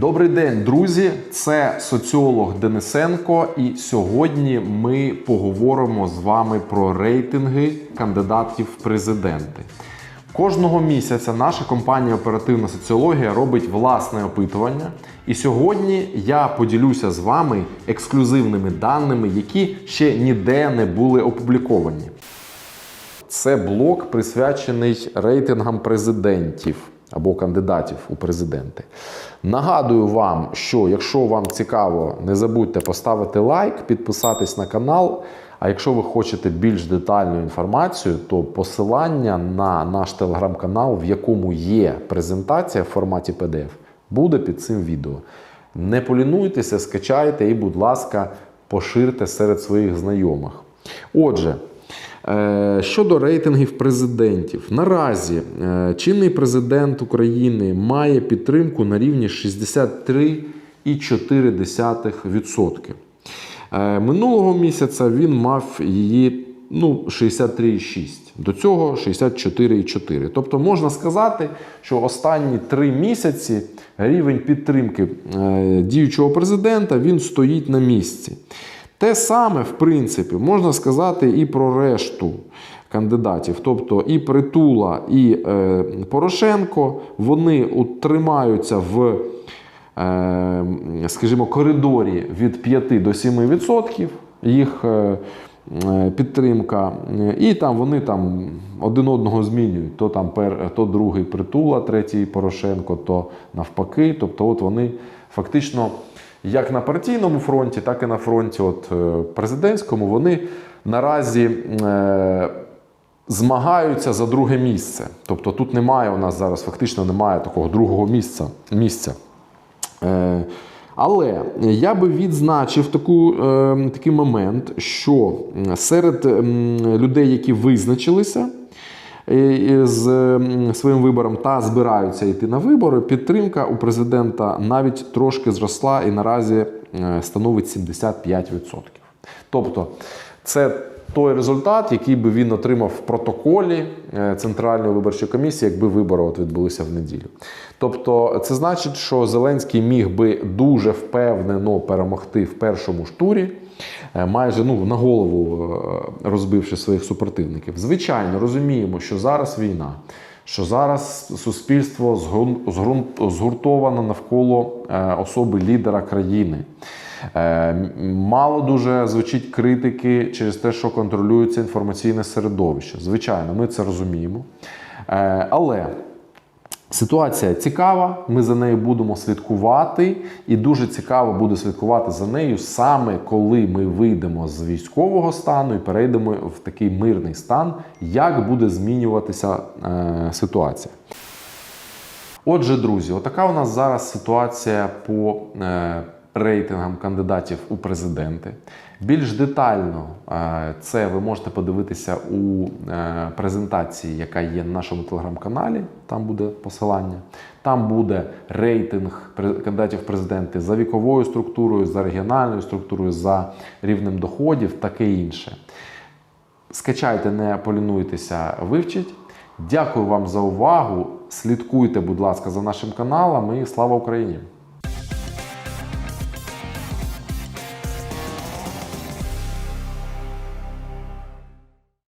Добрий день, друзі! Це соціолог Денисенко, і сьогодні ми поговоримо з вами про рейтинги кандидатів в президенти. Кожного місяця наша компанія Оперативна соціологія робить власне опитування. І сьогодні я поділюся з вами ексклюзивними даними, які ще ніде не були опубліковані. Це блок присвячений рейтингам президентів або кандидатів у президенти. Нагадую вам, що якщо вам цікаво, не забудьте поставити лайк, підписатись на канал. А якщо ви хочете більш детальну інформацію, то посилання на наш телеграм-канал, в якому є презентація в форматі PDF, буде під цим відео. Не полінуйтеся, скачайте і, будь ласка, поширте серед своїх знайомих. Отже, Щодо рейтингів президентів, наразі е, чинний президент України має підтримку на рівні 63,4%. Е, Минулого місяця він мав її ну, 63,6%. До цього 64,4%. Тобто можна сказати, що останні три місяці рівень підтримки е, діючого президента він стоїть на місці. Те саме, в принципі, можна сказати і про решту кандидатів. Тобто і Притула, і е, Порошенко, вони утримаються в, е, скажімо, коридорі від 5 до 7% їх е, е, підтримка. І там вони там один одного змінюють. То там пер, то другий Притула, третій Порошенко, то навпаки. Тобто, от вони фактично як на партійному фронті, так і на фронті от, е, президентському, вони наразі е, змагаються за друге місце. Тобто тут немає у нас зараз фактично немає такого другого місця. місця. Е, але я би відзначив таку, е, такий момент, що серед людей, які визначилися, з своїм вибором та збираються йти на вибори, підтримка у президента навіть трошки зросла і наразі е, становить 75%. Тобто, це той результат, який би він отримав в протоколі е, Центральної виборчої комісії, якби вибори от відбулися в неділю. Тобто, це значить, що Зеленський міг би дуже впевнено перемогти в першому ж турі, е, майже ну, на голову е, розбивши своїх супротивників. Звичайно, розуміємо, що зараз війна. Що зараз суспільство згуртовано навколо е, особи лідера країни. Е, Мало дуже звучить критики через те, що контролюється інформаційне середовище. Звичайно, ми це розуміємо. Е, Але Ситуація цікава, ми за нею будемо слідкувати, і дуже цікаво буде слідкувати за нею саме коли ми вийдемо з військового стану і перейдемо в такий мирний стан, як буде змінюватися е, ситуація. Отже, друзі, отака у нас зараз ситуація по е, рейтингам кандидатів у президенти. Більш детально е, це ви можете подивитися у е, презентації, яка є на нашому телеграм-каналі. Там буде посилання. Там буде рейтинг кандидатів в президенти за віковою структурою, за регіональною структурою, за рівнем доходів, таке інше. Скачайте, не полінуйтеся, вивчіть. Дякую вам за увагу. Слідкуйте, будь ласка, за нашим каналом і слава Україні!